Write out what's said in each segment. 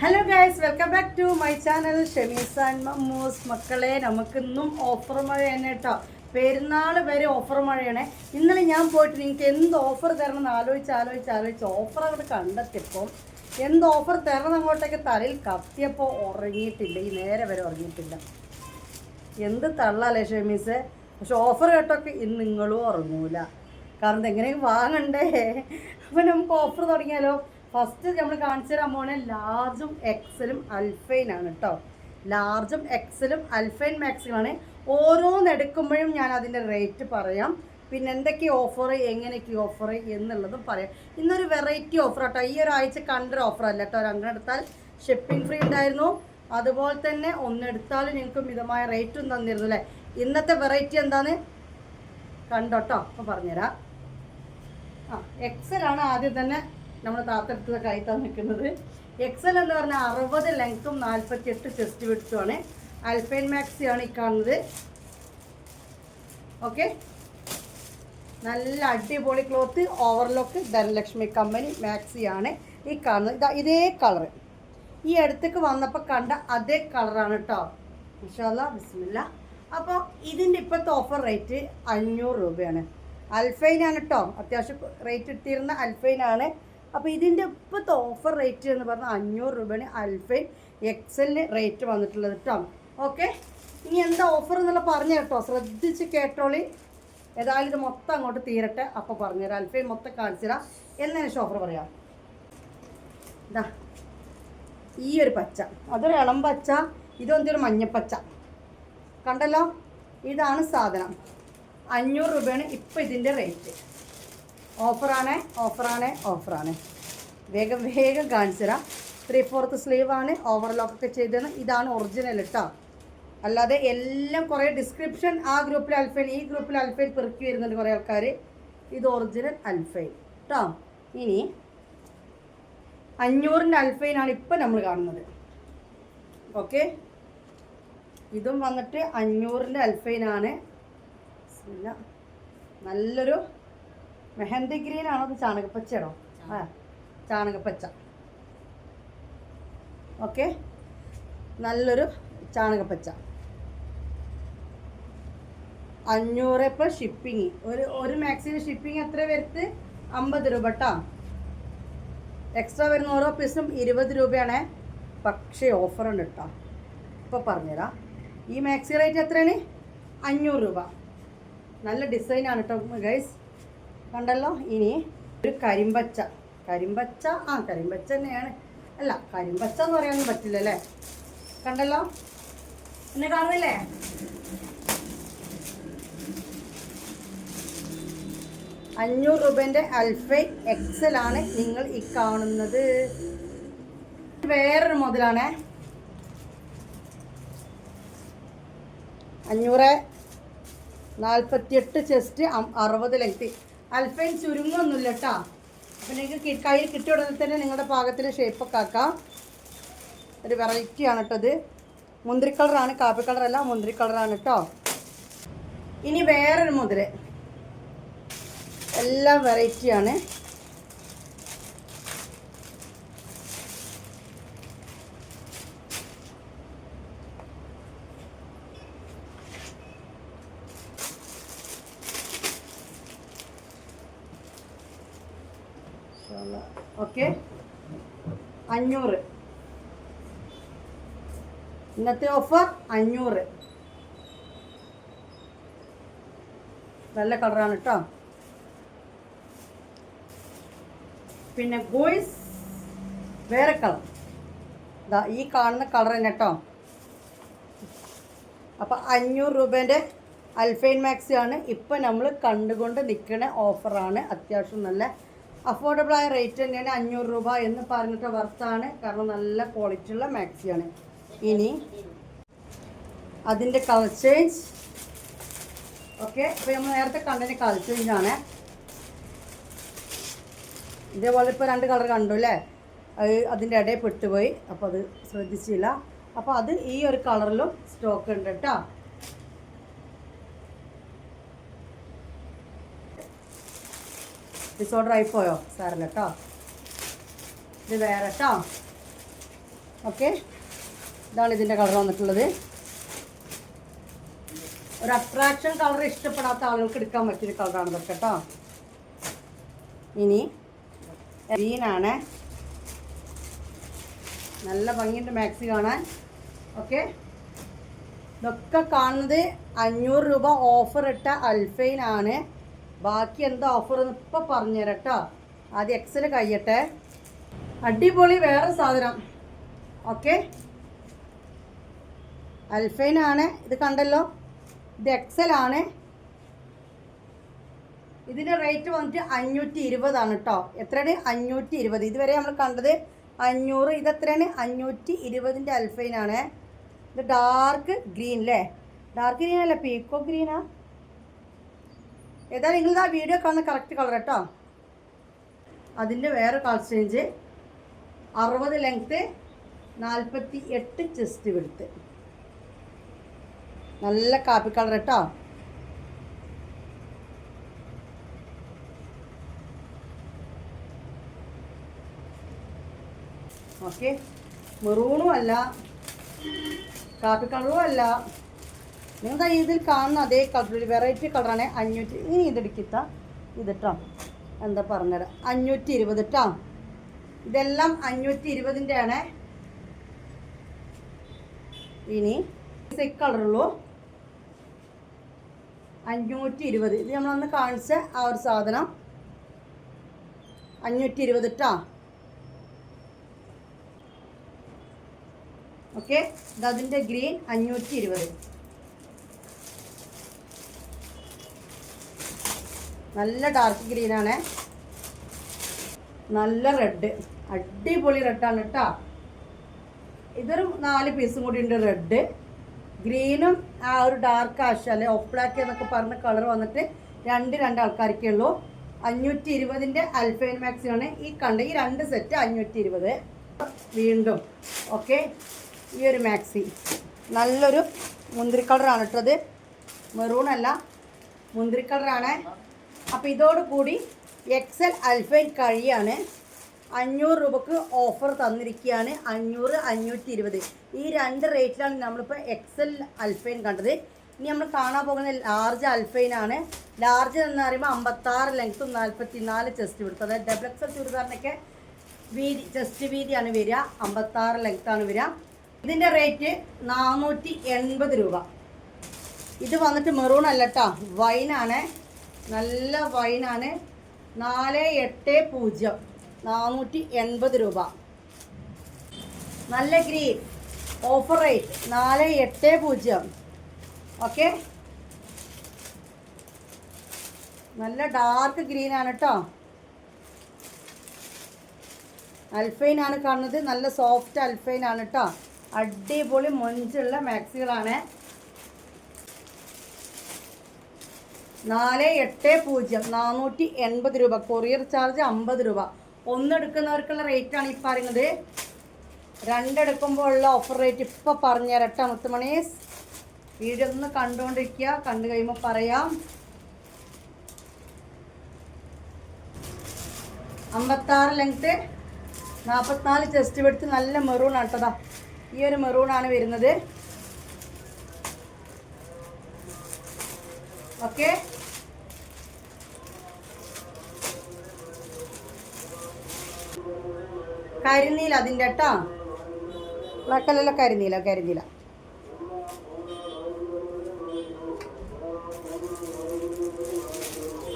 Hello guys welcome back to my channel Shemees and Mammoos മക്കളെ നമുക്കിന്നും offer മഴ തന്നെ കേട്ടോ. പെരുന്നാൾ വരെ ഓഫർ മഴയാണ്. ഇന്നലെ ഞാൻ പോയിട്ട് നിങ്ങൾക്ക് എന്ത് ഓഫർ തരണം എന്ന് ആലോചിച്ച് ആലോചിച്ച് ആലോചിച്ച് ഓഫർ അങ്ങോട്ട് കണ്ടെത്തിയപ്പോൾ എന്ത് ഓഫർ തരണം അങ്ങോട്ടേക്ക് തലയിൽ കത്തിയപ്പോൾ ഉറങ്ങിയിട്ടില്ല. ഈ നേരെ വരെ ഉറങ്ങിയിട്ടില്ല. എന്ത് തള്ളാലേ ഷെമീസ്? പക്ഷെ ഓഫർ കേട്ടൊക്കെ ഇന്ന് നിങ്ങളും ഉറങ്ങൂല. കാരണം എങ്ങനെയും വാങ്ങണ്ടേ? അപ്പം നമുക്ക് ഓഫർ തുടങ്ങിയാലോ? ഫസ്റ്റ് നമ്മൾ കാണിച്ചു തരാൻ ലാർജും എക്സലും അൽഫൈനാണ് കേട്ടോ ലാർജും എക്സലും അൽഫൈൻ മാക്സിമാണ് ഓരോന്നെടുക്കുമ്പോഴും ഞാൻ അതിന്റെ റേറ്റ് പറയാം. പിന്നെ എന്തൊക്കെ ഓഫർ എങ്ങനെയൊക്കെ ഓഫർ എന്നുള്ളതും പറയാം. ഇന്നൊരു വെറൈറ്റി ഓഫർ കേട്ടോ ഈ ഒരാഴ്ച കണ്ടൊരു ഓഫർ അല്ല കേട്ടോ രണ്ടെണ്ണം എടുത്താൽ ഷിപ്പിംഗ് ഫ്രീ ഉണ്ടായിരുന്നു. അതുപോലെ തന്നെ ഒന്നെടുത്താലും നിങ്ങൾക്ക് മിതമായ റേറ്റും തന്നിരുന്നു അല്ലേ? ഇന്നത്തെ വെറൈറ്റി എന്താണ് കണ്ടോട്ടോ അപ്പം പറഞ്ഞുതരാം. ആ എക്സലാണ് ആദ്യം തന്നെ നമ്മൾ താത്തെടുത്ത കൈ നിൽക്കുന്നത് എക്സൽ എന്ന് പറഞ്ഞാൽ അറുപത് ലെങ്ത്തും നാൽപ്പത്തി എട്ട് ചെസ്റ്റ് വിടുത്തുമാണ് അൽഫൈൻ മാക്സി ആണ് ഈ കാണുന്നത്. ഓക്കെ നല്ല അടിപൊളി cloth overlock Dhanalakshmi company maxi ആണ് ഈ കാണുന്നത്. ഇതാ ഇതേ കളർ ഈ അടുത്തേക്ക് വന്നപ്പോൾ കണ്ട അതേ കളറാണ് കേട്ടോ വിശാല ബിസ്മില്ല. അപ്പോൾ ഇതിന്റെ ഇപ്പോഴത്തെ ഓഫർ റേറ്റ് അഞ്ഞൂറ് രൂപയാണ്. അൽഫൈനാണ് കേട്ടോ അത്യാവശ്യം റേറ്റ് ഇട്ടിരുന്ന അൽഫൈനാണ് അപ്പോൾ ഇതിന്റെ ഇപ്പോഴത്തെ ഓഫർ റേറ്റ് എന്ന് പറഞ്ഞാൽ അഞ്ഞൂറ് രൂപയാണ് അൽഫൈൻ എക്സലിന് റേറ്റ് വന്നിട്ടുള്ളത് കേട്ടോ ഓക്കെ? ഇനി എന്താ ഓഫർ എന്നുള്ള പറഞ്ഞു കേട്ടോ. ശ്രദ്ധിച്ച് കേട്ടോളി. ഏതായാലും ഇത് മൊത്തം അങ്ങോട്ട് തീരട്ടെ. അപ്പോൾ പറഞ്ഞുതരാം അൽഫൈൻ മൊത്തം കാണിച്ചു തരാം. എന്നതിന് ഓഫർ പറയാം. ഇതാ ഈ ഒരു പച്ച. അതൊരു ഇളം പച്ച ഇതൊന്നൊരു മഞ്ഞപ്പച്ച. കണ്ടല്ലോ? ഇതാണ് സാധനം. അഞ്ഞൂറ് രൂപയാണ് ഇപ്പോൾ ഇതിന്റെ റേറ്റ് ഓഫറാണ് ഓഫറാണ് ഓഫറാണ്. വേഗം വേഗം കാണിച്ചു തരാം ത്രീ ഫോർത്ത് സ്ലീവ് ആണ് ഓവർലോക്കൊക്കെ ചെയ്തത് ഇതാണ് ഒറിജിനൽ കേട്ടോ അല്ലാതെ എല്ലാം കുറേ ഡിസ്ക്രിപ്ഷൻ ആ ഗ്രൂപ്പിൽ അൽഫൈൻ ഈ ഗ്രൂപ്പിൽ അൽഫൈൻ പെറുക്കി വരുന്നുണ്ട് കുറേ ആൾക്കാർ. ഇത് ഒറിജിനൽ അൽഫൈൻ കേട്ടോ ഇനി അഞ്ഞൂറിന്റെ അൽഫൈനാണ് ഇപ്പം നമ്മൾ കാണുന്നത്. ഓക്കെ ഇതും വന്നിട്ട് അഞ്ഞൂറിന്റെ അൽഫൈനാണ്. നല്ലൊരു മെഹന്തി ഗ്രീൻ ആണോ അത് ചാണകപ്പച്ചയാണോ? ആ. ചാണകപ്പച്ച. ഓക്കെ. നല്ലൊരു ചാണകപ്പച്ച. അഞ്ഞൂറ് ഇപ്പം ഷിപ്പിംഗ് ഒരു ഒരു മാക്സിന് ഷിപ്പിംഗ് എത്ര വരുത്ത്? അമ്പത് രൂപ കേട്ടോ എക്സ്ട്രാ വരുന്ന ഓരോ പീസും ഇരുപത് രൂപയാണ്. പക്ഷേ ഓഫർ ഉണ്ട് കേട്ടോ ഇപ്പോൾ പറഞ്ഞുതരാം. ഈ മാക്സി റേറ്റ് എത്രയാണ്? അഞ്ഞൂറ് രൂപ. നല്ല ഡിസൈനാണ് കേട്ടോ ഗൈസ് കണ്ടല്ലോ? ഇനി ഒരു കരിമ്പച്ച. കരിമ്പച്ച? ആ കരിമ്പച്ച തന്നെയാണ്. അല്ല കരിമ്പച്ച എന്ന് പറയാനൊന്നും പറ്റില്ല അല്ലേ? കണ്ടല്ലോ? എന്നെ കാണുന്നില്ലേ? അഞ്ഞൂറ് രൂപേന്റെ എക്സൽ ആണ് നിങ്ങൾ ഈ കാണുന്നത്. വേറൊരു മുതലാണേ അഞ്ഞൂറ് നാൽപ്പത്തിയെട്ട് ചെസ്റ്റ് അറുപത് ലെങ്ത്. അൽഫൈൻ ചുരുങ്ങൊന്നുമില്ല കേട്ടോ അപ്പം നിങ്ങൾക്ക് കയ്യിൽ കിട്ടിയ ഉടനെ തന്നെ നിങ്ങളുടെ പാകത്തിന് ഷേപ്പൊക്കെ ആക്കാം. ഒരു വെറൈറ്റി ആണ് കേട്ടോ ഇത്. മുന്തിരി കളറാണ് കാപ്പി കളറല്ല മുന്തിരി കളറാണ് കേട്ടോ ഇനി വേറൊരു മുതിര. എല്ലാം വെറൈറ്റിയാണ് ഓക്കെ അഞ്ഞൂറ്. ഇന്നത്തെ ഓഫർ അഞ്ഞൂറ്. നല്ല കളറാണ് കേട്ടോ പിന്നെ ബോയ്സ് വേറെ കളർ ഇതാ ഈ കാണുന്ന കളർ തന്നെ കേട്ടോ അപ്പം അഞ്ഞൂറ് രൂപേന്റെ അൽഫൈൻ ആണ്. ഇപ്പം നമ്മൾ കണ്ടുകൊണ്ട് നിൽക്കുന്ന ഓഫറാണ് അത്യാവശ്യം നല്ല അഫോർഡബിൾ ആയ റേറ്റ് തന്നെയാണ് അഞ്ഞൂറ് രൂപ എന്ന് പറഞ്ഞിട്ട് വർത്താണ് കാരണം നല്ല ക്വാളിറ്റി ഉള്ള മാക്സിയാണ്. ഇനി അതിന്റെ കളർ ചേഞ്ച് ഓക്കെ അപ്പോൾ നമ്മൾ നേരത്തെ കണ്ടതിന് കളർ ചേഞ്ച് ആണ്. ഇതേപോലെ ഇപ്പോൾ രണ്ട് കളർ കണ്ടു അല്ലേ? അത് അതിന്റെ ഇടയിൽ പെട്ടുപോയി. അപ്പോൾ അത് ശ്രദ്ധിച്ചില്ല. അപ്പോൾ അത് ഈ ഒരു കളറിലും സ്റ്റോക്ക് ഉണ്ട് കേട്ടോ. ഡിസോർഡർ ആയിപ്പോയോ? സാറിന് കേട്ടോ ഇത് വേറെ കേട്ടോ ഓക്കെ. ഇതാണ് ഇതിന്റെ കളർ വന്നിട്ടുള്ളത്. ഒരു അട്രാക്ഷൻ കളർ ഇഷ്ടപ്പെടാത്ത ആളുകൾക്ക് എടുക്കാൻ പറ്റിയൊരു കളറാണ് ഇതൊക്കെ കേട്ടോ ഇനി ഗ്രീനാണ് നല്ല ഭംഗിയുണ്ട് മാക്സി കാണാൻ. ഓക്കെ. ഇതൊക്കെ കാണുന്നത് അഞ്ഞൂറ് രൂപ ഓഫർ ഇട്ട അൽഫൈൻ ആണ്. ബാക്കി എന്താ ഓഫർ എന്ന് ഇപ്പം പറഞ്ഞുതരാം കേട്ടോ ആദ്യം എക്സൽ കഴിയട്ടെ. അടിപൊളി വേറെ സാധനം. ഓക്കെ അൽഫൈനാണ് ഇത് കണ്ടല്ലോ? ഇത് എക്സലാണ് ഇതിന്റെ റേറ്റ് വന്നിട്ട് അഞ്ഞൂറ്റി ഇരുപതാണ് കേട്ടോ എത്രയാണ്? അഞ്ഞൂറ്റി ഇരുപത് ഇതുവരെ നമ്മൾ കണ്ടത് അഞ്ഞൂറ്. ഇത് എത്രയാണ്? അഞ്ഞൂറ്റി ഇരുപതിന്റെ അൽഫൈനാണ് ഇത് ഡാർക്ക് ഗ്രീൻ അല്ലേ ഡാർക്ക് ഗ്രീൻ അല്ല പീക്കോ ഗ്രീനാ ഏതായാലും നിങ്ങൾ ആ വീഡിയോ കാണുന്ന കറക്റ്റ് കളർ കേട്ടോ അതിന്റെ വേറെ കളർ ചേഞ്ച് അറുപത് ലെങ്ത്ത് നാൽപ്പത്തി എട്ട് ചെസ്റ്റ് വെടുത്ത് നല്ല കാപ്പി കളർ കേട്ടോ ഓക്കെ മെറൂണും അല്ല. കാപ്പി കളറും അല്ല. നിങ്ങൾ ഇതിൽ കാണുന്ന അതേ കളർ വെറൈറ്റി കളറാണ് അഞ്ഞൂറ്റി ഇനി ഇതെടുക്കിത്ത ഇതിട്ടോ എന്താ പറഞ്ഞുതരാം അഞ്ഞൂറ്റി ഇരുപത് കേട്ടോ ഇതെല്ലാം അഞ്ഞൂറ്റി ഇരുപതിന്റെ ആണ്. ഇനി സിക് കളറുള്ളൂ അഞ്ഞൂറ്റി ഇരുപത് ഇത് നമ്മളന്ന് കാണിച്ച ആ ഒരു സാധനം. അഞ്ഞൂറ്റി ഇരുപത് കേട്ടോ ഓക്കെ അതിന്റെ ഗ്രീൻ അഞ്ഞൂറ്റി ഇരുപത് നല്ല ഡാർക്ക് ഗ്രീനാണ് നല്ല റെഡ് അടിപൊളി റെഡാണ് കേട്ടോ ഇതൊരു നാല് പീസും കൂടി ഉണ്ട് റെഡ് ഗ്രീനും ആ ഒരു ഡാർക്ക് ആഷ് അല്ലെ ഓഫ് എന്നൊക്കെ പറഞ്ഞ കളർ വന്നിട്ട് രണ്ട് രണ്ട് ആൾക്കാർക്കേ ഉള്ളൂ. അഞ്ഞൂറ്റി ഇരുപതിന്റെ അൽഫൈൻ മാക്സിനാണ് ഈ കണ്ട ഈ രണ്ട് സെറ്റ് അഞ്ഞൂറ്റി ഇരുപത് വീണ്ടും ഓക്കെ ഈ ഒരു മാക്സി നല്ലൊരു മുന്തിരി കളറാണ് ഇട്ടത് മെറൂൺ അല്ല മുന്തിരി കളറാണ് അപ്പോൾ ഇതോടുകൂടി എക്സൽ അൽഫൈൻ കഴിയാണ്. അഞ്ഞൂറ് രൂപക്ക് ഓഫർ തന്നിരിക്കുകയാണ് അഞ്ഞൂറ് അഞ്ഞൂറ്റി ഇരുപത് ഈ രണ്ട് റേറ്റിലാണ് നമ്മളിപ്പോൾ എക്സൽ അൽഫൈൻ കണ്ടത്. ഇനി നമ്മൾ കാണാൻ പോകുന്ന ലാർജ് അൽഫൈനാണ് ലാർജ് എന്ന് പറയുമ്പോൾ അമ്പത്താറ് ലെങ്ത്തും നാൽപ്പത്തി നാല് ചെസ്റ്റ് വിടുത്തു അതായത് ഡബിൾ എക്സൽ ചുരിദാറിനൊക്കെ വീതി ചെസ്റ്റ് വീതിയാണ് വരിക. അമ്പത്താറ് ലെങ്ത്താണ് വരിക. ഇതിന്റെ റേറ്റ് നാനൂറ്റി എൺപത് രൂപ. ഇത് വന്നിട്ട് മെറൂൺ അല്ല കേട്ടോ വൈനാണ് നല്ല വൈനാണ് നാല് എട്ട് പൂജ്യം. നാനൂറ്റി എൺപത് രൂപ. നല്ല ഗ്രീൻ ഓഫർ റേറ്റ് നാല് എട്ട് പൂജ്യം. ഓക്കെ നല്ല ഡാർക്ക് ഗ്രീൻ ആണ് കേട്ടോ അൽഫൈൻ ആണ് കാണുന്നത്. നല്ല സോഫ്റ്റ് അൽഫൈൻ ആണ് കേട്ടോ അടിപൊളി മൊഞ്ചുള്ള മാക്സികളാണ് നാല് എട്ട് പൂജ്യം നാനൂറ്റി എൺപത് രൂപ. കൊറിയർ ചാർജ് അമ്പത് രൂപ. ഒന്നെടുക്കുന്നവർക്കുള്ള റേറ്റാണ് ഈ പറയുന്നത്. രണ്ടെടുക്കുമ്പോൾ ഉള്ള ഓഫർ റേറ്റ് ഇപ്പോൾ പറഞ്ഞു കേട്ടോ മുത്തുമണീസ് വീഡിയോ ഒന്ന് കണ്ടുകൊണ്ടിരിക്കുക കണ്ടു കഴിയുമ്പോൾ പറയാം. അമ്പത്താറ് ലെങ്ത്ത് നാൽപ്പത്തിനാല് ചെസ്റ്റ് വെടുത്ത് നല്ല മെറൂൺ ആട്ടതാ ഈ ഒരു മെറൂൺ ആണ് വരുന്നത്. ഓക്കെ കരിനീല അതിന്റെ കേട്ടോ. ബ്ലാക്കല്ലല്ലോ കരിനീല കരിനീല.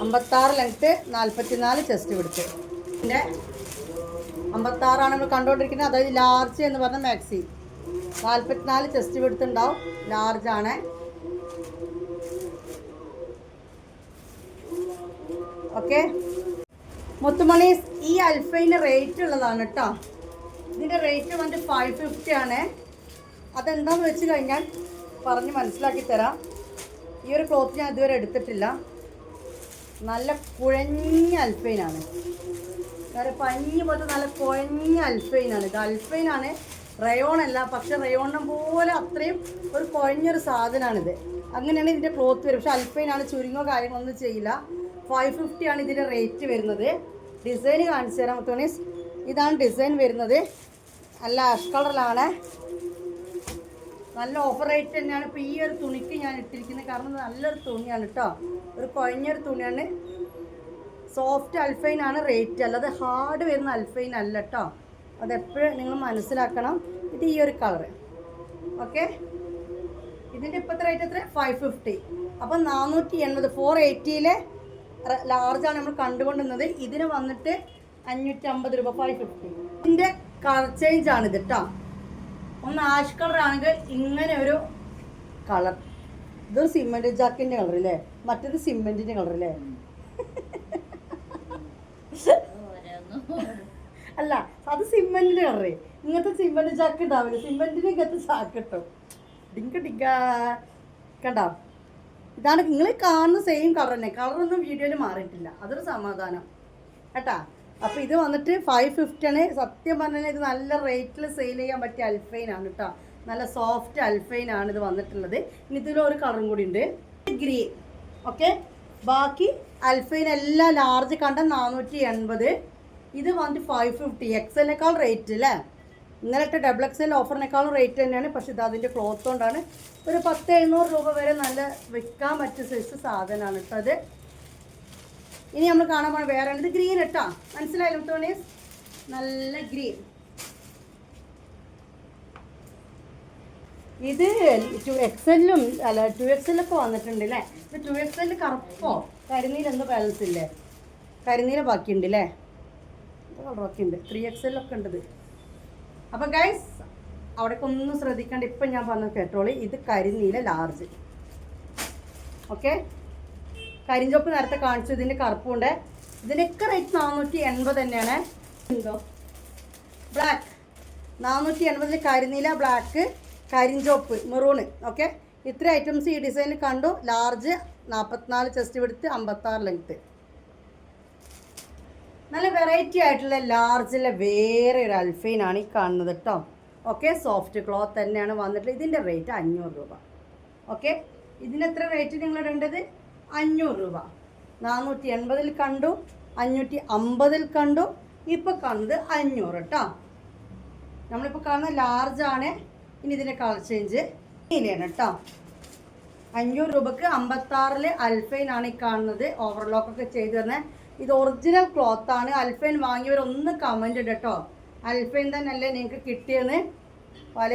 അമ്പത്താറ് ലെങ്ത്ത് നാൽപ്പത്തിനാല് ചെസ്റ്റ് പിടിച്ച് പിന്നെ അമ്പത്താറാണ് നമ്മൾ കണ്ടുകൊണ്ടിരിക്കുന്നത്. അതായത് ലാർജ് എന്ന് പറഞ്ഞ മാക്സി നാൽപ്പത്തിനാല് ചെസ്റ്റ് പിടുത്തുണ്ടാവും ലാർജ് ആണ്. ഓക്കെ മുത്തുമണി ഈ അൽഫൈന് റേറ്റ് ഉള്ളതാണ് കേട്ടോ ഇതിന്റെ റേറ്റ് വന്നിട്ട് ഫൈവ് ഫിഫ്റ്റി ആണ്. അതെന്താണെന്ന് വെച്ച് കഴിഞ്ഞാൽ പറഞ്ഞ് മനസ്സിലാക്കി തരാം. ഈ ഒരു ക്ലോത്ത് ഞാൻ ഇതുവരെ എടുത്തിട്ടില്ല. നല്ല കുഴഞ്ഞ അൽഫൈനാണ് വേറെ പഞ്ഞ് പോലത്തെ നല്ല കുഴഞ്ഞ അൽഫൈനാണ് ഇത് അൽഫൈനാണ് റയോൺ അല്ല പക്ഷെ റയോണിനെ പോലെ അത്രയും ഒരു കുഴഞ്ഞൊരു സാധനമാണിത് അങ്ങനെയാണ് ഇതിന്റെ ക്ലോത്ത് വരും പക്ഷെ അൽഫൈനാണ് ചുരുങ്ങോ കാര്യങ്ങളൊന്നും ചെയ്യില്ല. ഫൈവ് ഫിഫ്റ്റി ആണ് ഇതിന്റെ റേറ്റ് വരുന്നത്. ഡിസൈൻ കാണിച്ചു തരാം മുത്തോണീസ് ഇതാണ് ഡിസൈൻ വരുന്നത്. നല്ല അഷ് കളറിലാണ് നല്ല ഓഫർ റേറ്റ് തന്നെയാണ്. ഇപ്പോൾ ഈ ഒരു തുണിക്ക് ഞാൻ ഇട്ടിരിക്കുന്നത്. കാരണം നല്ലൊരു തുണിയാണ് കേട്ടോ ഒരു കുഴഞ്ഞൊരു തുണിയാണ്. സോഫ്റ്റ് അൽഫൈൻ ആണ് റേറ്റ് അല്ലാതെ ഹാർഡ് വരുന്ന അൽഫൈൻ അല്ല കേട്ടോ അതെപ്പോഴും നിങ്ങൾ മനസ്സിലാക്കണം. ഇത് ഈ ഒരു കളറ് ഓക്കെ ഇതിന്റെ ഇപ്പോഴത്തെ റേറ്റ് എത്ര ഫൈവ് ഫിഫ്റ്റി അപ്പം നാനൂറ്റി എൺപത്. ഫോർ എയ്റ്റിയിലെ ലാർജാണ് നമ്മൾ കണ്ടുകൊണ്ടിരുന്നത്. ഇതിന് വന്നിട്ട് അഞ്ഞൂറ്റി അമ്പത് രൂപ ഫൈവ് ഫിഫ്റ്റി ഇതിന്റെ കളർ ചേഞ്ച് ആണ് ഇത് കേട്ടോ ഒന്ന് ആഷ് കളർ ആണെങ്കിൽ ഇങ്ങനെ ഒരു കളർ ഇതൊരു സിമെന്റ് ജാക്കിന്റെ കളർ അല്ലേ മറ്റേത് സിമെന്റിന്റെ കളർ അല്ലേ അല്ല അത് സിമെന്റിന്റെ കളർ ഇങ്ങനത്തെ സിമെന്റ് ജാക്ക് ഉണ്ടാവില്ല സിമെന്റിന് ഇങ്ങനത്തെ ചാക്ക് കിട്ടും ഡിങ്ക ഡിങ്ക കണ്ടോ? ഇതാണ് നിങ്ങൾ കാണുന്ന സെയിം കളർ തന്നെ. കളറൊന്നും വീഡിയോയിൽ മാറിയിട്ടില്ല. അതൊരു സമാധാനം. കേട്ടാ? അപ്പോൾ ഇത് വന്നിട്ട് ഫൈവ് ഫിഫ്റ്റി ആണ്. സത്യം പറഞ്ഞാൽ ഇത് നല്ല റേറ്റിൽ സെയിൽ ചെയ്യാൻ പറ്റിയ അൽഫൈൻ ആണ് കേട്ടോ നല്ല സോഫ്റ്റ് അൽഫൈൻ ആണ് ഇത് വന്നിട്ടുള്ളത്. ഇനി ഇതിലൊരു കളറും കൂടി ഉണ്ട്. ഗ്രീൻ ഓക്കെ ബാക്കി അൽഫൈൻ എല്ലാം ലാർജ് കണ്ട നാനൂറ്റി എൺപത്. ഇത് വന്നിട്ട് ഫൈവ് ഫിഫ്റ്റി എക്സലിനേക്കാൾ റേറ്റ് അല്ലേ? ഇന്നലത്തെ ഡബിൾ എൽ ഓഫറിനേക്കാളും റേറ്റ് തന്നെയാണ്. പക്ഷേ ഇത് അതിന്റെ ക്ലോത്ത് കൊണ്ടാണ് ഒരു പത്ത് എഴുന്നൂറ് രൂപ വരെ നല്ല വിൽക്കാൻ പറ്റിയ സൈസ് സാധനമാണ് കേട്ടോ അത് ഇനി നമ്മൾ കാണാൻ പോണ വേറെ ഇത് ഗ്രീൻ ഇട്ടാ. മനസ്സിലായാലും തോണീസ് നല്ല ഗ്രീൻ ഇത് ടു എക്സ് എല്ലും അല്ല ടു എക്സ് എല്ലൊക്കെ വന്നിട്ടുണ്ട് അല്ലേ ഇത് ടു എക്സ് എല്ല് കറുപ്പോ? കരിനീല എന്തോ ബാലൻസ് ഇല്ലേ കരിനീല ബാക്കിയുണ്ട് അല്ലേ കളറൊക്കെ ഉണ്ട്. ത്രീ എക്സലിലൊക്കെ ഉണ്ട് ഇത് അപ്പം ഗൈസ് അവിടേക്ക് ഒന്നും ശ്രദ്ധിക്കേണ്ട. ഇപ്പം ഞാൻ പറഞ്ഞ കേട്ടോളി ഇത് കരിനീല ലാർജ് ഓക്കെ കരിഞ്ചോപ്പ് നേരത്തെ കാണിച്ചു ഇതിന്റെ കറുപ്പുണ്ട്. ഇതിനൊക്കെ റേറ്റ് നാനൂറ്റി എൺപത് തന്നെയാണ്. എന്തോ ബ്ലാക്ക് നാനൂറ്റി എൺപതിൽ കരിനീല ബ്ലാക്ക് കരിഞ്ചോപ്പ് മെറൂണ് ഓക്കെ ഇത്ര ഐറ്റംസ് ഈ ഡിസൈനിൽ കണ്ടു. ലാർജ് നാൽപ്പത്തിനാല് ചെസ്റ്റ് വിടുത്ത് അമ്പത്താറ് ലെങ്ത്ത് നല്ല വെറൈറ്റി ആയിട്ടുള്ള ലാർജിലെ വേറെ ഒരു അൽഫൈനാണ് ഈ കാണുന്നത് കേട്ടോ ഓക്കെ സോഫ്റ്റ് ക്ലോത്ത് തന്നെയാണ് വന്നിട്ടുള്ളത്. ഇതിന്റെ റേറ്റ് അഞ്ഞൂറ് രൂപ. ഓക്കെ ഇതിന് എത്ര റേറ്റ് നിങ്ങൾ ഇടേണ്ടത്? അഞ്ഞൂറ് രൂപ. നാനൂറ്റി എൺപതിൽ കണ്ടു അഞ്ഞൂറ്റി അമ്പതിൽ കണ്ടു ഇപ്പോൾ കാണുന്നത് അഞ്ഞൂറ് കേട്ടോ നമ്മളിപ്പോൾ കാണുന്ന ലാർജാണ് ഇനി ഇതിന്റെ കളർ ചേഞ്ച് നീലയാണ് കേട്ടോ അഞ്ഞൂറ് രൂപക്ക് അമ്പത്താറിൽ അൽഫൈനാണ് ഈ കാണുന്നത്. ഓവർലോക്കൊക്കെ ചെയ്ത് തന്നെ ഇത് ഒറിജിനൽ ക്ലോത്ത് ആണ്. അൽഫൈൻ വാങ്ങിയവരൊന്ന് ഒന്ന് കമന്റ് കേട്ടോ അൽഫൈൻ തന്നെയല്ലേ നിങ്ങൾക്ക് കിട്ടിയെന്ന്. പല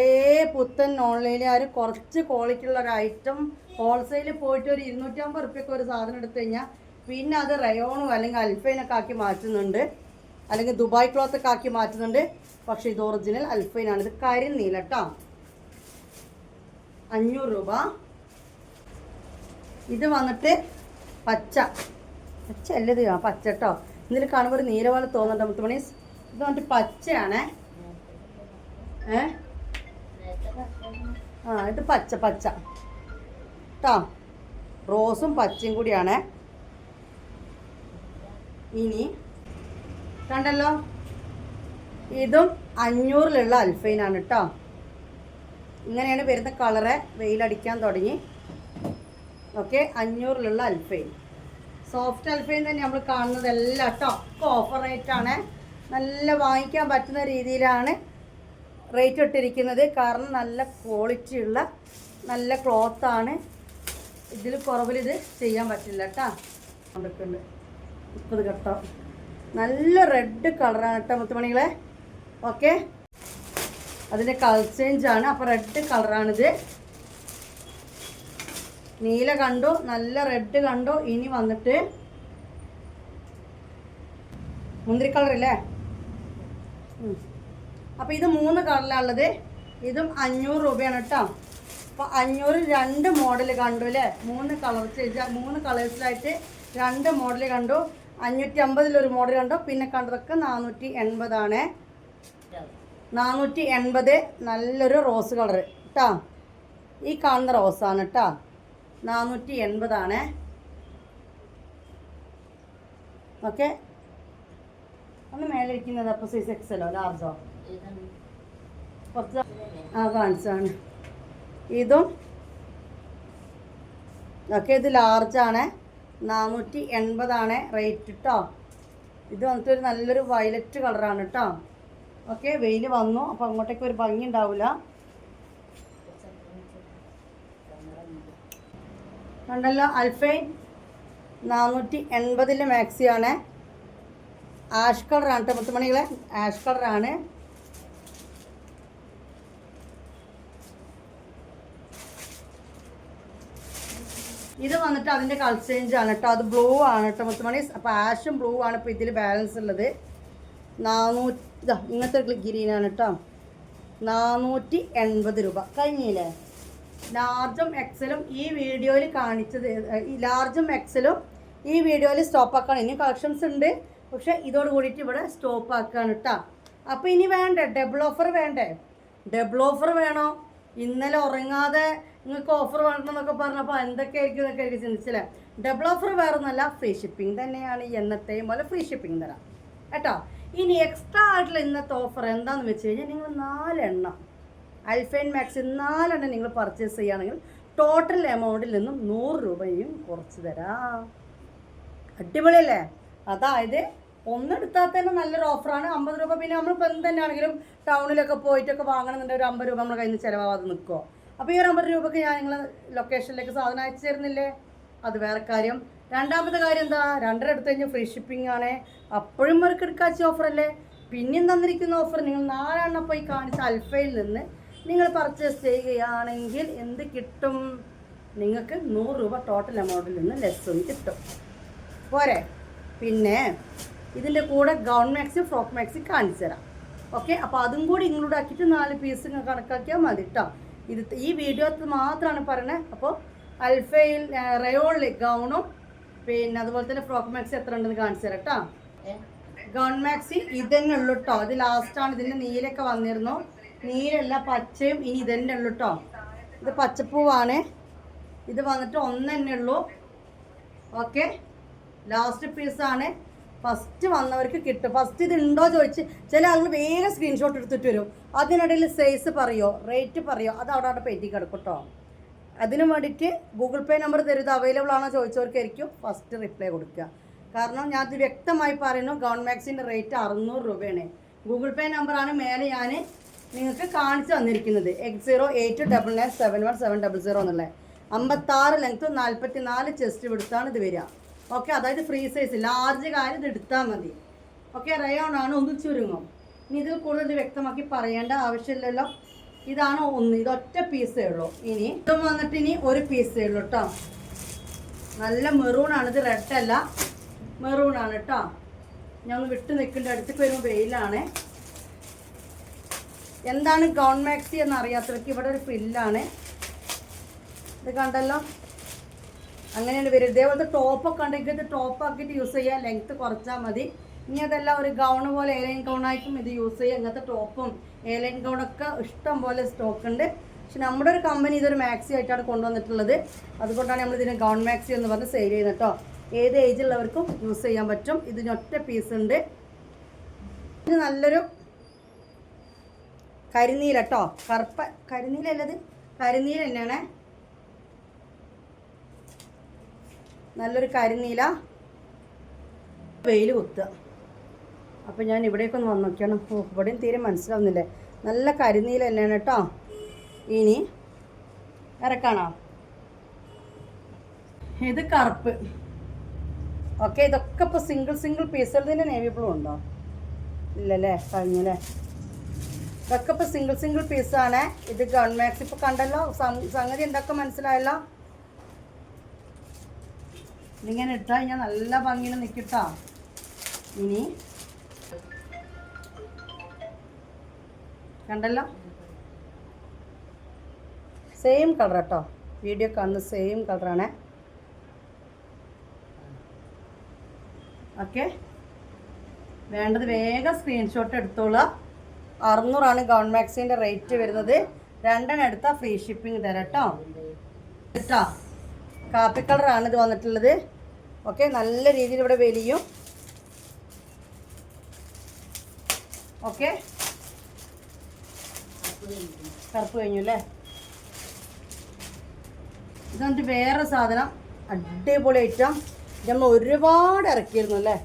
പുത്തൻ ഓൺലൈനുകാർ കുറച്ച് ക്വാളിറ്റി ഉള്ള ഒരു ഐറ്റം ഹോൾസെയിൽ പോയിട്ട് ഒരു ഇരുന്നൂറ്റമ്പത് റുപ്യക്ക് ഒരു സാധനം എടുത്തു കഴിഞ്ഞാൽ പിന്നെ അത് റയോണും അല്ലെങ്കിൽ അൽഫൈനൊക്കെ ആക്കി മാറ്റുന്നുണ്ട്. അല്ലെങ്കിൽ ദുബായ് ക്ലോത്ത് ഒക്കെ ആക്കി മാറ്റുന്നുണ്ട്. പക്ഷേ ഇത് ഒറിജിനൽ അൽഫൈനാണ് ഇത് കരിനീല കേട്ടോ അഞ്ഞൂറ് രൂപ. ഇത് വന്നിട്ട് പച്ച. പച്ച അല്ല ഇത് ആ പച്ച കേട്ടോ ഇതിൽ കാണുമ്പോൾ ഒരു നീല പോലെ തോന്നുന്നുണ്ട് മുത്ത് മണീസ്. ഇത് വന്നിട്ട് പച്ചയാണേ. ഏ? ആ ഇത് പച്ച പച്ച. കേട്ടോ റോസും പച്ചയും കൂടിയാണ്. ഇനി കണ്ടല്ലോ? ഇതും അഞ്ഞൂറിലുള്ള അൽഫൈനാണ് കേട്ടോ ഇങ്ങനെയാണ് വരുന്ന കളറ്. വെയിലടിക്കാൻ തുടങ്ങി. ഓക്കെ അഞ്ഞൂറിലുള്ള അൽഫൈൻ. സോഫ്റ്റ് അൽഫൈൻ തന്നെ നമ്മൾ കാണുന്നതെല്ലാം കേട്ടോ. ഒക്കെ ഓഫർ റേറ്റാണ് നല്ല വാങ്ങിക്കാൻ പറ്റുന്ന രീതിയിലാണ് റേറ്റ് ഇട്ടിരിക്കുന്നത്. കാരണം നല്ല ക്വാളിറ്റി ഉള്ള നല്ല ക്ലോത്താണ് ഇതിൽ കുറവിൽ ഇത് ചെയ്യാൻ പറ്റില്ല കേട്ടോ. കൊണ്ടിട്ടുണ്ട്. മുപ്പത് കേട്ടോ നല്ല റെഡ് കളറാണ് കേട്ടോ മുത്തുമണികളെ. ഓക്കെ അതിന്റെ കളർ ചേഞ്ചാണ് അപ്പോൾ റെഡ് കളറാണിത് നീല കണ്ടു നല്ല റെഡ് കണ്ടു. ഇനി വന്നിട്ട് മുന്തിരി കളർ അല്ലേ അപ്പോൾ ഇത് മൂന്ന് കളറിലുള്ളത് ഇതും അഞ്ഞൂറ് രൂപയാണ് കേട്ടോ അപ്പോൾ അഞ്ഞൂറ് രണ്ട് മോഡൽ കണ്ടു അല്ലേ മൂന്ന് കളർ മൂന്ന് കളേഴ്സിലായിട്ട് രണ്ട് മോഡൽ കണ്ടു. അഞ്ഞൂറ്റി അമ്പതിലൊരു മോഡൽ കണ്ടു. പിന്നെ കണ്ടതൊക്കെ നാനൂറ്റി എൺപതാണ് നാനൂറ്റി എൺപത് നല്ലൊരു റോസ് കളർ കേട്ടോ ഈ കാണുന്ന റോസാണ് കേട്ടോ നാനൂറ്റി എൺപതാണ് ഓക്കെ. ഒന്ന് മേലെ ഇരിക്കുന്നത് അപ്പോൾ സൈസ് എക്സലോ ലാർജോ കുറച്ച് ആ കാണിച്ചാണ് ഇതും ഓക്കെ ഇത് ലാർജാണ് നാനൂറ്റി എൺപതാണ് റേറ്റ് കേട്ടോ ഇത് വന്നിട്ട് ഒരു നല്ലൊരു വയലറ്റ് കളറാണ് കേട്ടോ ഓക്കെ വെയിൽ വന്നു അപ്പോൾ അങ്ങോട്ടേക്ക് ഒരു ഭംഗി ഉണ്ടാവില്ല കണ്ടല്ലോ അൽഫൈൻ നാനൂറ്റി എൺപതിലെ മാക്സിയാണ്. ആഷ് കളറാണ് കേട്ടോ മുത്തുമണികളെ ആഷ് കളറാണ്. ഇത് വന്നിട്ട് അതിന്റെ കളർ ചേഞ്ച് ആണ് കേട്ടോ അത് ബ്ലൂ ആണ് കേട്ടോ മുത്തുമണി. അപ്പോൾ ആഷും ബ്ലൂ ആണ് ഇപ്പോൾ ഇതിൽ ബാലൻസ് ഉള്ളത്. നാനൂറ്റി ഇങ്ങനത്തെ ഗ്രീനാണ് കേട്ടോ നാനൂറ്റി എൺപത് രൂപ. കഴിഞ്ഞില്ലേ? ലാർജും എക്സലും ഈ വീഡിയോയിൽ കാണിച്ചത് ലാർജും എക്സലും ഈ വീഡിയോയിൽ സ്റ്റോപ്പ് ആക്കാണ്. ഇനി കളക്ഷൻസ് ഉണ്ട്. പക്ഷെ ഇതോട് കൂടിയിട്ട് ഇവിടെ സ്റ്റോപ്പ് ആക്കാണ് കേട്ടോ അപ്പോൾ ഇനി വേണ്ടേ? ഡബിൾ ഓഫർ വേണ്ടേ? ഡബിൾ ഓഫർ വേണോ? ഇന്നലെ ഉറങ്ങാതെ നിങ്ങൾക്ക് ഓഫർ വേണമെന്നൊക്കെ പറഞ്ഞപ്പോൾ എന്തൊക്കെയായിരിക്കും എന്നൊക്കെ എനിക്ക് ചിന്തിച്ചില്ലേ? ഡബിൾ ഓഫർ വേറെ ഒന്നല്ല ഫ്രീ ഷിപ്പിംഗ് തന്നെയാണ് എന്നത്തെയും പോലെ ഫ്രീ ഷിപ്പിംഗ് തരാം. കേട്ടോ? ഇനി എക്സ്ട്രാ ആയിട്ടുള്ള ഇന്നത്തെ ഓഫർ എന്താണെന്ന് വെച്ച് കഴിഞ്ഞാൽ നിങ്ങൾ നാലെണ്ണം അൽഫൈൻ മാക്സ് നാലെണ്ണം നിങ്ങൾ പർച്ചേസ് ചെയ്യുകയാണെങ്കിൽ ടോട്ടൽ എമൗണ്ടിൽ നിന്നും നൂറ് രൂപയും കുറച്ച് തരാം. അടിപൊളിയല്ലേ? അതായത് ഒന്നെടുത്താൽ തന്നെ നല്ലൊരു ഓഫറാണ് അമ്പത് രൂപ പിന്നെ നമ്മളിപ്പോൾ എന്ത് തന്നെയാണെങ്കിലും ടൗണിലൊക്കെ പോയിട്ടൊക്കെ വാങ്ങണമെന്നുണ്ടെങ്കിൽ ഒരു അമ്പത് രൂപ നമ്മുടെ കയ്യിൽ നിന്ന് ചിലവാകാതെ നിൽക്കുമോ അപ്പോൾ ഈ ഒരു അമ്പത് രൂപയ്ക്ക് ഞാൻ നിങ്ങൾ ലൊക്കേഷനിലേക്ക് സാധനം അയച്ചു തരുന്നില്ലേ? അത് വേറെ കാര്യം. രണ്ടാമത്തെ കാര്യം എന്താ? രണ്ടര എടുത്തു കഴിഞ്ഞാൽ ഫ്രീ ഷിപ്പിംഗ് ആണ്. അപ്പോഴും അവർക്ക് എടുക്കാച്ച ഓഫറല്ലേ പിന്നെയും തന്നിരിക്കുന്ന ഓഫർ നിങ്ങൾ നാലെണ്ണം പോയി കാണിച്ച അൽഫയിൽ നിന്ന് നിങ്ങൾ പർച്ചേസ് ചെയ്യുകയാണെങ്കിൽ എന്ത് കിട്ടും? നിങ്ങൾക്ക് നൂറ് രൂപ ടോട്ടൽ എമൗണ്ടിൽ നിന്ന് ലെസ്സും കിട്ടും. പോരെ? പിന്നെ ഇതിന്റെ കൂടെ ഗൗൺ മാക്സി ഫ്രോക്ക് മാക്സി കാണിച്ചു തരാം. ഓക്കെ അപ്പോൾ അതും കൂടി ഇൻക്ലൂഡ് ആക്കിയിട്ട് നാല് പീസ് കണക്കാക്കിയാൽ മതി കേട്ടോ ഇത് ഈ വീഡിയോത്തിൽ മാത്രമാണ് പറയുന്നത് അപ്പോൾ അൽഫയിൽ റയോളിൽ ഗൗണും പിന്നെ അതുപോലെ തന്നെ ഫ്രോക്ക് മാക്സി എത്ര ഉണ്ടെന്ന് കാണിച്ചു തരാം കേട്ടോ ഗൗൺ മാക്സി ഇതന്നെ ഉള്ളു കേട്ടോ ഇത് ലാസ്റ്റാണ് ഇതിന്റെ നീലൊക്കെ വന്നിരുന്നു. നീലല്ല പച്ചയും ഇനി ഇതന്നെ ഉള്ളു കേട്ടോ ഇത് പച്ചപ്പൂവാണ്. ഇത് വന്നിട്ട് ഒന്ന് തന്നെ ഉള്ളൂ. ഓക്കെ? ലാസ്റ്റ് പീസാണ് ഫസ്റ്റ് വന്നവർക്ക് കിട്ടും. ഫസ്റ്റ് ഇത് ഉണ്ടോ ചോദിച്ച് ചില ആളുകൾ വേഗം സ്ക്രീൻഷോട്ട് എടുത്തിട്ട് വരും. അതിനിടയിൽ സൈസ് പറയോ റേറ്റ് പറയോ അത് അവിടെ അവിടെ പെറ്റി കിടക്കും കേട്ടോ അതിന് വേണ്ടിയിട്ട് ഗൂഗിൾ പേ നമ്പർ തരുന്നത് അവൈലബിൾ ആണോ ചോദിച്ചവർക്കായിരിക്കും ഫസ്റ്റ് റിപ്ലൈ കൊടുക്കുക. കാരണം ഞാൻ ഇത് വ്യക്തമായി പറയുന്നു ഗവൺ മാക്സിന്റെ റേറ്റ് അറുന്നൂറ് രൂപയാണ്. ഗൂഗിൾ പേ നമ്പറാണ് മേലെ ഞാൻ നിങ്ങൾക്ക് കാണിച്ചു തന്നിരിക്കുന്നത് eight zero eight double nine seven one seven double zero എന്നുള്ളത് അമ്പത്താറ് ലെങ്ത്ത് നാൽപ്പത്തി നാല് ചെസ്റ്റ് വിടുത്താണ് ഇത് വരിക. ഓക്കെ അതായത് ഫ്രീ സൈസ് ലാർജ് കാര്യം ഇത് എടുത്താൽ മതി. ഓക്കെ റയോൺ ആണ് ഒന്ന് ചുരുങ്ങും. ഇനി ഇതിൽ കൂടുതൽ വ്യക്തമാക്കി പറയേണ്ട ആവശ്യമില്ലല്ലോ. ഇതാണ് ഒന്ന്. ഇതൊറ്റ പീസേ ഉള്ളൂ. ഇനി ഇതും വന്നിട്ട് ഇനി ഒരു പീസേ ഉള്ളൂ കേട്ടോ നല്ല മെറൂൺ ആണ്. ഇത് റെഡ് അല്ല. മെറൂൺ ആണ് കേട്ടോ ഞാൻ ഒന്ന് വിട്ട് നിൽക്കേണ്ട അടുത്തേക്ക് വരുമ്പോൾ വെയിലാണ്. എന്താണ് ഗൗൺ മാക്സി എന്ന് അറിയാത്തവർക്ക് ഇവിടെ ഒരു ഫ്രില്ലാണ് ഇത് കണ്ടല്ലോ? അങ്ങനെയാണ് വരും. ഇതേപോലത്തെ ടോപ്പൊക്കെ ഉണ്ടെങ്കിൽ ഇത് ടോപ്പ് ആക്കിയിട്ട് യൂസ് ചെയ്യാം. ലെങ്ത്ത് കുറച്ചാൽ മതി. ഇനി അതെല്ലാം ഒരു ഗൗൺ പോലെ ഏലൈൻ ഗൗണായിട്ടും ഇത് യൂസ് ചെയ്യാം. ഇങ്ങനത്തെ ടോപ്പും ഏലൈൻ ഗൗണൊക്കെ ഇഷ്ടം പോലെ സ്റ്റോക്ക് ഉണ്ട്. പക്ഷെ നമ്മുടെ ഒരു കമ്പനി ഇതൊരു മാക്സി ആയിട്ടാണ് കൊണ്ടുവന്നിട്ടുള്ളത്. അതുകൊണ്ടാണ് നമ്മൾ ഇതിന് ഗൗൺ മാക്സി എന്ന് പറഞ്ഞ് സെയിൽ ചെയ്യുന്നത് കേട്ടോ. ഏത് ഏജുള്ളവർക്കും യൂസ് ചെയ്യാൻ പറ്റും. ഇതിനൊറ്റ പീസ് ഉണ്ട്. ഇത് നല്ലൊരു കരിനീല കേട്ടോ കറുപ്പ കരിനീലല്ലത്? കരിനീല തന്നെയാണ്. നല്ലൊരു കരിനീല. വെയിൽ കുത്തുക. അപ്പം ഞാൻ ഇവിടേക്കൊന്ന് വന്ന് നോക്കിയാണ്. ഓ ഇവിടെയും തീരെ മനസ്സിലാവുന്നില്ലേ? നല്ല കരിനീല തന്നെയാണ് കേട്ടോ. ഇനി ഇറക്കാണോ? ഇത് കറുപ്പ്. ഓക്കെ ഇതൊക്കെ ഇപ്പോൾ സിംഗിൾ സിംഗിൾ പീസുകൾ തന്നെ നേവി ബ്ലൂ ഉണ്ടോ? ഇല്ലല്ലേ? കഴിഞ്ഞല്ലേ ഇതൊക്കെ ഇപ്പോൾ സിംഗിൾ സിംഗിൾ പീസാണ് ഇത് ഗൺ മാക്സ് ഇപ്പോൾ കണ്ടല്ലോ. സംഗതി എന്തൊക്കെ മനസ്സിലായല്ലോ? ഇതിങ്ങനെ ഇട്ട് കഴിഞ്ഞാൽ നല്ല ഭംഗിയിൽ നിൽക്കട്ടോ ഇനി കണ്ടല്ലോ? സെയിം കളർ കേട്ടോ വീഡിയോ കാണുന്ന സെയിം കളറാണ് ഓക്കെ വേണ്ടത് വേഗം സ്ക്രീൻഷോട്ട് എടുത്തോളുക അറുന്നൂറാണ് ഗവൺമെന്റ് മാക്സിന്റെ റേറ്റ് വരുന്നത്. രണ്ടെണ്ണം എടുത്താൽ ഫ്രീ ഷിപ്പിംഗ് തരാം കേട്ടോ. കേട്ടോ കാപ്പി കളറാണ് ഇത് വന്നിട്ടുള്ളത്. ഓക്കെ നല്ല രീതിയിൽ ഇവിടെ വലിയും. ഓക്കെ. കറുപ്പ് കഴിഞ്ഞു അല്ലേ? ഇത് വന്നിട്ട് വേറെ സാധനം അടിപൊളി ഐറ്റം നമ്മൾ ഒരുപാട് ഇറക്കിയിരുന്നു അല്ലേ?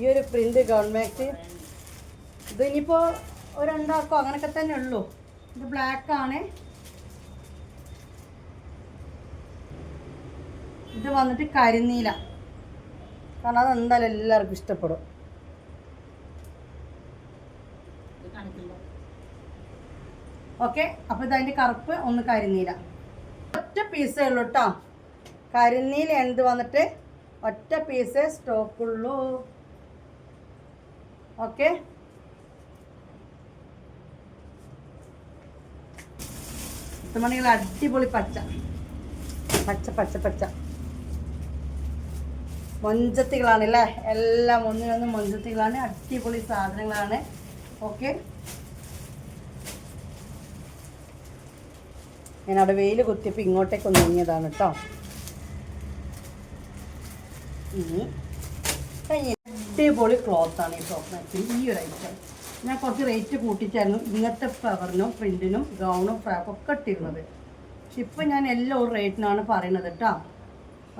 ഈ ഒരു പ്രിന്റ് ഗവൺമെന്റ് ഇത് ഒരു അങ്ങനൊക്കെ അങ്ങനെയൊക്കെ തന്നെ ഉള്ളൂ. ഇത് ബ്ലാക്ക് ആണ്. ഇത് വന്നിട്ട് കരിനീല. കാരണം അത് എന്തായാലും എല്ലാവർക്കും ഇഷ്ടപ്പെടും. ഓക്കെ. അപ്പോൾ ഇതതിന്റെ കറുപ്പ് ഒന്ന് കരിനീല. ഒറ്റ പീസേ ഉള്ളൂ കേട്ടോ കരിനീല എന്ത് വന്നിട്ട്? ഒറ്റ പീസേ സ്റ്റോക്കുള്ളൂ ഓക്കെ. മണികൾ അടിപൊളി പച്ച. പച്ച പച്ച പച്ച. മൊഞ്ചത്തികളാണ് അല്ലേ എല്ലാം ഒന്നിനൊന്നും മൊഞ്ചത്തികളാണ്. അടിപൊളി സാധനങ്ങളാണ്. ഓക്കെ. ഞാൻ അവിടെ വെയിൽ കുത്തിയപ്പോൾ ഇങ്ങോട്ടേക്ക് ഒന്ന് നീങ്ങിയതാണ് കേട്ടോ ഇനി അടിപൊളി ക്ലോത്താണ് ഈ ടോപ്പ് ഈ ഒരു ഐറ്റം ഞാൻ കുറച്ച് റേറ്റ് കൂട്ടിച്ചായിരുന്നു ഇന്നത്തെ ഫ്ലവറിനും പ്രിന്റിനും ഗൗണും ഫ്രാക്കും ഒക്കെ ഇട്ടിരുന്നത്. പക്ഷെ ഇപ്പം ഞാൻ എല്ലാം ഒരു റേറ്റിനാണ് പറയുന്നത് കേട്ടോ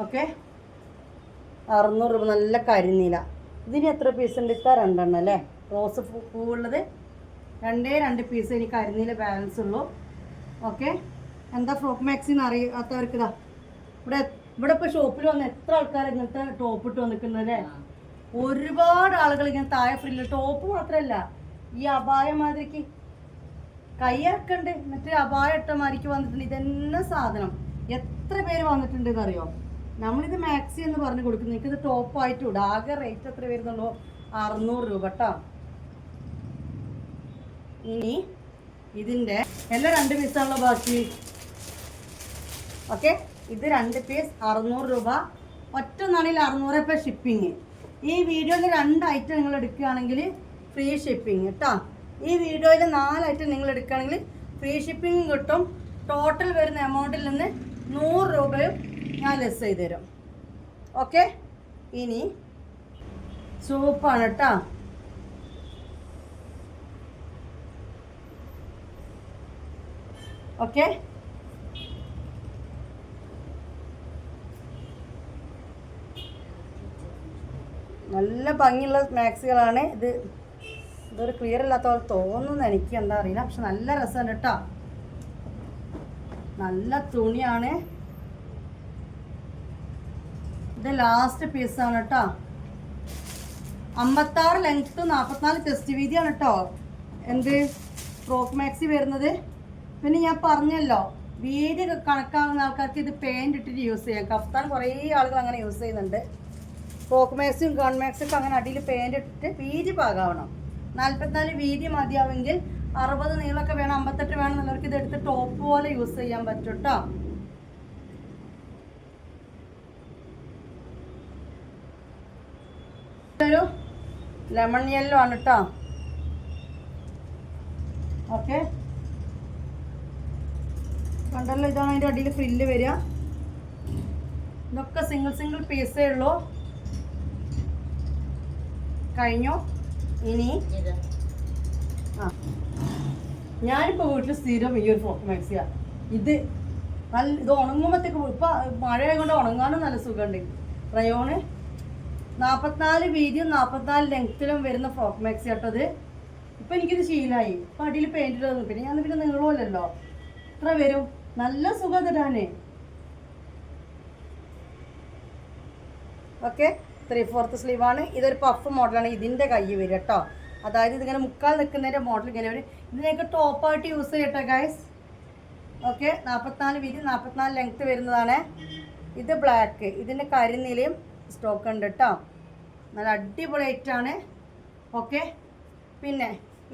ഓക്കെ അറുന്നൂറ് രൂപ നല്ല കരിനീല ഇതിന് എത്ര പീസ് ഉണ്ട്? ഇത്ര രണ്ടെണ്ണം അല്ലേ? റോസ് പൂവുള്ളത്. രണ്ടേ രണ്ട് പീസ് എനിക്ക് കരിനീല ബാലൻസ് ഉള്ളൂ. ഓക്കെ എന്താ ഫ്രോക്ക് മാക്സിന്ന് അറിയാത്തവർക്ക് ഇതാ. ഇവിടെ ഇവിടെ ഇപ്പോൾ ഷോപ്പിൽ വന്ന് എത്ര ആൾക്കാർ ഇങ്ങനത്തെ ടോപ്പ് ഇട്ട് വന്നിരിക്കുന്നത് അല്ലേ? ഒരുപാട് ആളുകൾ ഇങ്ങനെ താഴെ ഫ്രില്ല് ടോപ്പ് മാത്രമല്ല ഈ അപായ മാതിരിക്ക് കയ്യിറക്കണ്ട് എന്നിട്ട് അപായ ഇട്ട മാതിരിക്ക് വന്നിട്ടുണ്ട്. ഇതെന്നെ സാധനം. എത്ര പേര് വന്നിട്ടുണ്ട് എന്നറിയോ നമ്മളിത് മാക്സി എന്ന് പറഞ്ഞു കൊടുക്കുന്നു. എനിക്കിത് ടോപ്പായിട്ട് വിടും ആകെ റേറ്റ് എത്ര വരുന്നുള്ളൂ? അറുന്നൂറ് രൂപ കേട്ടോ. ഇനി ഇതിന്റെ എല്ലാം രണ്ട് പീസാണല്ലോ ബാക്കി. ഓക്കെ ഇത് രണ്ട് പീസ് അറുന്നൂറ് രൂപ. ഒറ്റ നാളിൽ അറുന്നൂറ് രൂപ ഷിപ്പിങ് ഈ വീഡിയോയിൽ രണ്ട് ഐറ്റം നിങ്ങൾ എടുക്കുകയാണെങ്കിൽ ഫ്രീ ഷിപ്പിംഗ് കേട്ടോ ഈ വീഡിയോയിൽ നാലായിട്ട് നിങ്ങൾ എടുക്കുകയാണെങ്കിൽ ഫ്രീ ഷിപ്പിംഗ് കിട്ടും. ടോട്ടൽ വരുന്ന എമൗണ്ടിൽ നിന്ന് നൂറ് രൂപയും ഞാൻ ലെസ് ചെയ്ത് തരും. ഓക്കെ ഇനി സൂപ്പാണ് കേട്ടോ ഓക്കെ നല്ല ഭംഗിയുള്ള സ്നാക്സുകളാണ് ഇത്. ഇതൊരു ക്ലിയർ ഇല്ലാത്ത പോലെ തോന്നുന്നു. എനിക്ക് എന്താ അറിയില്ല. പക്ഷെ നല്ല രസമാണ് കേട്ടോ. നല്ല തുണിയാണ്. ഇത് ലാസ്റ്റ് പീസാണ് കേട്ടോ. അമ്പത്താറ് ലെങ്ത്ത് നാൽപ്പത്തിനാല് ചെസ്റ്റ് വീതിയാണ് കേട്ടോ. എന്ത്? ഫ്രോക്ക് മാക്സി വരുന്നത്. പിന്നെ ഞാൻ പറഞ്ഞല്ലോ വീതി കണക്കാവുന്ന ആൾക്കാർക്ക് ഇത് പെയിന്റ് ഇട്ടിട്ട് യൂസ് ചെയ്യാം. കഫ്താൻ കുറേ ആളുകൾ അങ്ങനെ യൂസ് ചെയ്യുന്നുണ്ട്. ഫ്രോക്ക് മാക്സും ഗൺ മാക്സും ഒക്കെ അങ്ങനെ അടിയിൽ പെയിന്റ് ഇട്ടിട്ട് വീതി പാകാവണം നാൽപ്പത്തിനാല് വീതി മതിയാവെങ്കിൽ അറുപത് നീളമൊക്കെ വേണം അമ്പത്തെട്ട് വേണം എന്നുള്ളവർക്ക് ഇത് എടുത്ത് ടോപ്പ് പോലെ യൂസ് ചെയ്യാൻ പറ്റും കേട്ടോ ഒരു ലെമൺ യെല്ലോ ആണ് കേട്ടോ ഓക്കെ കണ്ടല്ലോ ഇതാണ് അതിന്റെ അടിയിൽ ഫ്രില്ല് വരിക. ഇതൊക്കെ സിംഗിൾ സിംഗിൾ പീസേ ഉള്ളൂ. കഴിഞ്ഞു. ഇനി ആ. ഞാനിപ്പോൾ വീട്ടിൽ സ്ഥിരം ഈ ഒരു മാക്സിയ ഇത് നല്ല ഇത് ഉണങ്ങുമ്പോഴത്തേക്ക് ഇപ്പം മഴ കൊണ്ട് ഉണങ്ങാനും നല്ല സുഖമുണ്ട്. റയോണ് നാൽപ്പത്തിനാല് വീതിയും നാൽപ്പത്തിനാല് ലെങ്ത്തിലും വരുന്ന ഫ്രോക്ക് മാക്സി കേട്ടത് ഇപ്പം എനിക്കിത് ശീലമായി ഇപ്പം അടിയിൽ പെയിന്റ് തന്നു പിന്നെ ഞാൻ പിന്നെ നീളമല്ലല്ലോ ഇത്ര വരും. നല്ല സുഖം തരാനേ ഓക്കെ ത്രീ ഫോർത്ത് സ്ലീവാണ് ഇതൊരു പഫ് മോഡലാണ് ഇതിന്റെ കൈ വരിക കേട്ടോ. അതായത് ഇതിങ്ങനെ മുക്കാൽ നിൽക്കുന്നതിന്റെ മോഡൽ ഇങ്ങനെ വരും. ഇതിനൊക്കെ ടോപ്പായിട്ട് യൂസ് ചെയ്യട്ടെ ഗൈസ് ഓക്കെ നാൽപ്പത്തിനാല് വീതി നാൽപ്പത്തിനാല് ലെങ്ത്ത് വരുന്നതാണ്. ഇത് ബ്ലാക്ക് ഇതിന്റെ കരിനിലയും സ്റ്റോക്ക് ഉണ്ട് കേട്ടോ. നല്ല അടിപൊളി ഐറ്റാണ് ഓക്കെ പിന്നെ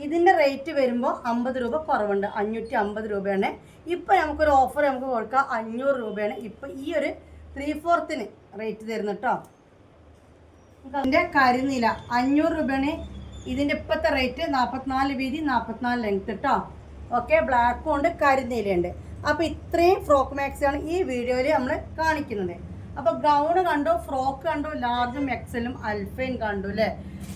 ഇതിന്റെ റേറ്റ് വരുമ്പോൾ അമ്പത് രൂപ കുറവുണ്ട്. അഞ്ഞൂറ്റി അമ്പത് രൂപയാണ്. ഇപ്പോൾ നമുക്കൊരു ഓഫർ നമുക്ക് കൊടുക്കാം. അഞ്ഞൂറ് രൂപയാണ്. ഇപ്പോൾ ഈ ഒരു ത്രീ ഫോർത്തിന് റേറ്റ് തരുന്നു കേട്ടോ. ഇതിന്റെ കരിനില അഞ്ഞൂറ് രൂപയാണ്. ഇതിന്റെ ഇപ്പോഴത്തെ റേറ്റ് നാൽപ്പത്തിനാല് വീതി നാൽപ്പത്തിനാല് ലെങ്ത് കേട്ടോ ഓക്കെ ബ്ലാക്കും ഉണ്ട് കരിനിലയുണ്ട്. അപ്പോൾ ഇത്രയും ഫ്രോക്ക് മാക്സിയാണ് ഈ വീഡിയോയിൽ നമ്മൾ കാണിക്കുന്നത്. അപ്പോൾ ഗൗൺ കണ്ടു ഫ്രോക്ക് കണ്ടു ലാർജും എക്സലും അൽഫയും കണ്ടു അല്ലേ?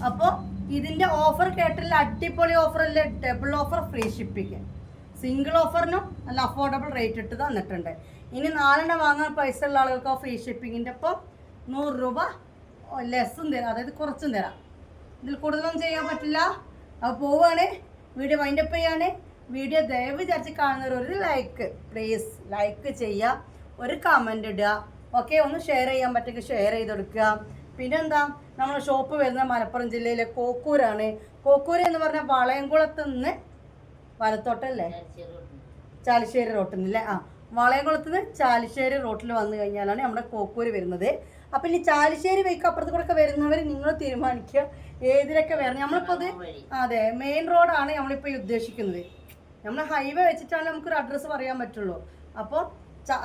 അപ്പോൾ ഇതിന്റെ ഓഫർ കേട്ടില്ല അടിപൊളി ഓഫർ അല്ലേ? ഡബിൾ ഓഫർ ഫ്രീ ഷിപ്പിക്ക് സിംഗിൾ ഓഫറിനും നല്ല അഫോർഡബിൾ റേറ്റ് ഇട്ട് തന്നിട്ടുണ്ട്. ഇനി നാലെണ്ണം വാങ്ങാൻ പൈസ ഉള്ള ആളുകൾക്ക് ഫ്രീ ഷിപ്പിങ്ങിന്റെ ഒപ്പം നൂറ് രൂപ ലെസ്സും തരാം. അതായത് കുറച്ചും തരാം. ഇതിൽ കൂടുതലൊന്നും ചെയ്യാൻ പറ്റില്ല. അപ്പോൾ പോവുകയാണ് വീഡിയോ വൈൻഡപ്പ് ചെയ്യാണ്. വീഡിയോ ദയവ് വിചാരിച്ച് കാണുന്നവർ ഒരു ലൈക്ക് പ്ലീസ് ലൈക്ക് ചെയ്യുക ഒരു കമന്റ് ഇടുക. ഓക്കെ ഒന്ന് ഷെയർ ചെയ്യാൻ പറ്റുമെങ്കിൽ ഷെയർ ചെയ്ത് കൊടുക്കുക. പിന്നെന്താ? നമ്മുടെ ഷോപ്പ് വരുന്ന മലപ്പുറം ജില്ലയിലെ കോക്കൂരാണ്. കോക്കൂര് എന്ന് പറഞ്ഞാൽ വളയംകുളത്ത് നിന്ന് വലത്തോട്ടല്ലേ? ചാലിശ്ശേരി റോട്ടിൽ നിന്ന് ആ. വളയംകുളത്ത് നിന്ന് ചാലിശ്ശേരി റോട്ടിൽ വന്നു കഴിഞ്ഞാലാണ് നമ്മുടെ കോക്കൂര് വരുന്നത്. അപ്പം ഇനി ചാലിശ്ശേരി വൈക്ക് അപ്പുറത്ത് കൂടെ ഒക്കെ വരുന്നവർ നിങ്ങൾ തീരുമാനിക്കുക. ഏതിലൊക്കെ വരണം? നമ്മളിപ്പോൾ അത് അതെ മെയിൻ റോഡാണ് നമ്മളിപ്പോൾ ഉദ്ദേശിക്കുന്നത്. നമ്മൾ ഹൈവേ വെച്ചിട്ടാണ് നമുക്കൊരു അഡ്രസ്സ് പറയാൻ പറ്റുള്ളൂ. അപ്പോൾ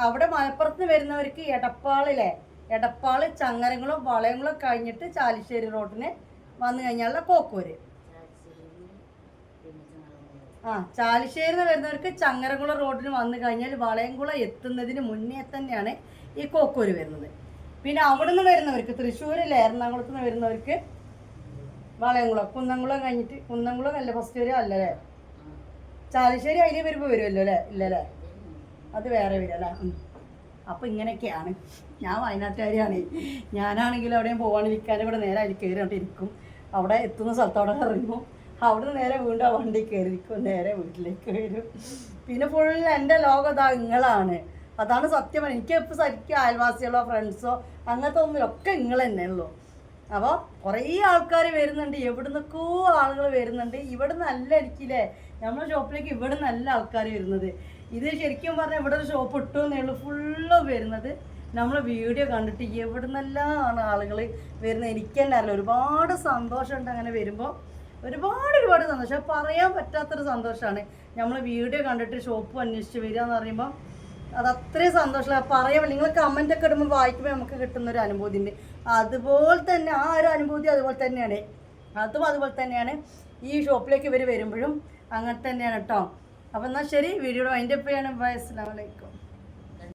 അവിടെ മലപ്പുറത്ത് നിന്ന് വരുന്നവർക്ക് എടപ്പാളിലെ എടപ്പാൾ ചങ്ങരങ്ങളും വളയങ്ങളും കഴിഞ്ഞിട്ട് ചാലിശ്ശേരി റോഡിന് വന്നു കഴിഞ്ഞാലുള്ള കോക്കൂര് ആ ചാലിശ്ശേരി നിന്ന് വരുന്നവർക്ക് ചങ്ങരകുളം റോഡിന് വന്നു കഴിഞ്ഞാൽ വളയംകുളം എത്തുന്നതിന് മുന്നേ തന്നെയാണ് ഈ കോക്കൂര് വരുന്നത്. പിന്നെ അവിടെ നിന്ന് വരുന്നവർക്ക് തൃശ്ശൂരിലെ എറണാകുളത്ത് നിന്ന് വരുന്നവർക്ക് വളയംകുളം കുന്നംകുളം കഴിഞ്ഞിട്ട് കുന്നംകുളം അല്ല ഫസ്റ്റ് വരിക അല്ലല്ലേ ചാലിശ്ശേരി അതിന് വരുമ്പോൾ വരുമല്ലോ അല്ലേ? ഇല്ലല്ലേ അത് വേറെ വരും അല്ലേ? ഉം. അപ്പോൾ ഇങ്ങനെയൊക്കെയാണ്. ഞാൻ വയനാട്ടുകാരിയാണ്. ഞാനാണെങ്കിൽ അവിടെയും പോകാണ്ടിരിക്കാനും ഇവിടെ നേരെ അതിൽ കയറിയിട്ടിരിക്കും അവിടെ എത്തുന്ന സ്ഥലത്ത് അവിടെ ഇറങ്ങും. അവിടെ നേരെ വീണ്ടും ആ വണ്ടി കയറിയിരിക്കും നേരെ വീട്ടിലേക്ക് വരും. പിന്നെ ഫുൾ എന്റെ ലോകം ഇതാ നിങ്ങളാണ് അതാണ് സത്യം. എനിക്ക് ഇപ്പോൾ ശരിക്കും അയൽവാസികളോ ഫ്രണ്ട്സോ അങ്ങനത്തെ ഒന്നിലൊക്കെ നിങ്ങൾ തന്നെ ഉള്ളൂ. അപ്പോൾ കുറേ ആൾക്കാർ വരുന്നുണ്ട്. എവിടെ നിന്നൊക്കെയോ ആളുകൾ വരുന്നുണ്ട്. ഇവിടെ നല്ല എനിക്കില്ലേ. നമ്മുടെ ഷോപ്പിലേക്ക് ഇവിടെ നല്ല ആൾക്കാർ വരുന്നത്. ഇത് ശരിക്കും പറഞ്ഞാൽ ഇവിടെ ഒരു ഷോപ്പ് ഇട്ടു എന്നേ ഉള്ളൂ. ഫുള്ള് വരുന്നത് നമ്മൾ വീഡിയോ കണ്ടിട്ട് എവിടെ നിന്നെല്ലാം ആളുകൾ വരുന്നത്. എനിക്ക് തന്നെ അറിയില്ല. ഒരുപാട് സന്തോഷമുണ്ട് അങ്ങനെ വരുമ്പോൾ ഒരുപാട് ഒരുപാട് സന്തോഷം. പറയാൻ പറ്റാത്തൊരു സന്തോഷമാണ് നമ്മൾ വീഡിയോ കണ്ടിട്ട് ഷോപ്പ് അന്വേഷിച്ച് വരിക എന്ന് പറയുമ്പോൾ അത് അത്രയും സന്തോഷമാണ് പറയാൻ നിങ്ങൾ കമന്റ് ഒക്കെ ഇടുമ്പോൾ വായിക്കുമ്പോൾ നമുക്ക് കിട്ടുന്ന ഒരു അനുഭൂതി ഉണ്ട് അതുപോലെ തന്നെ ആ ഒരു അനുഭൂതി അതുപോലെ തന്നെയാണ്. അതും അതുപോലെ തന്നെയാണ് ഈ ഷോപ്പിലേക്ക് ഇവർ വരുമ്പോഴും അങ്ങനെ തന്നെയാണ് കേട്ടോ അപ്പം എന്നാൽ ശരി വീഡിയോ അതിന്റെ ഇപ്പോഴാണ് ബൈ അസ്സാം വലൈക്കും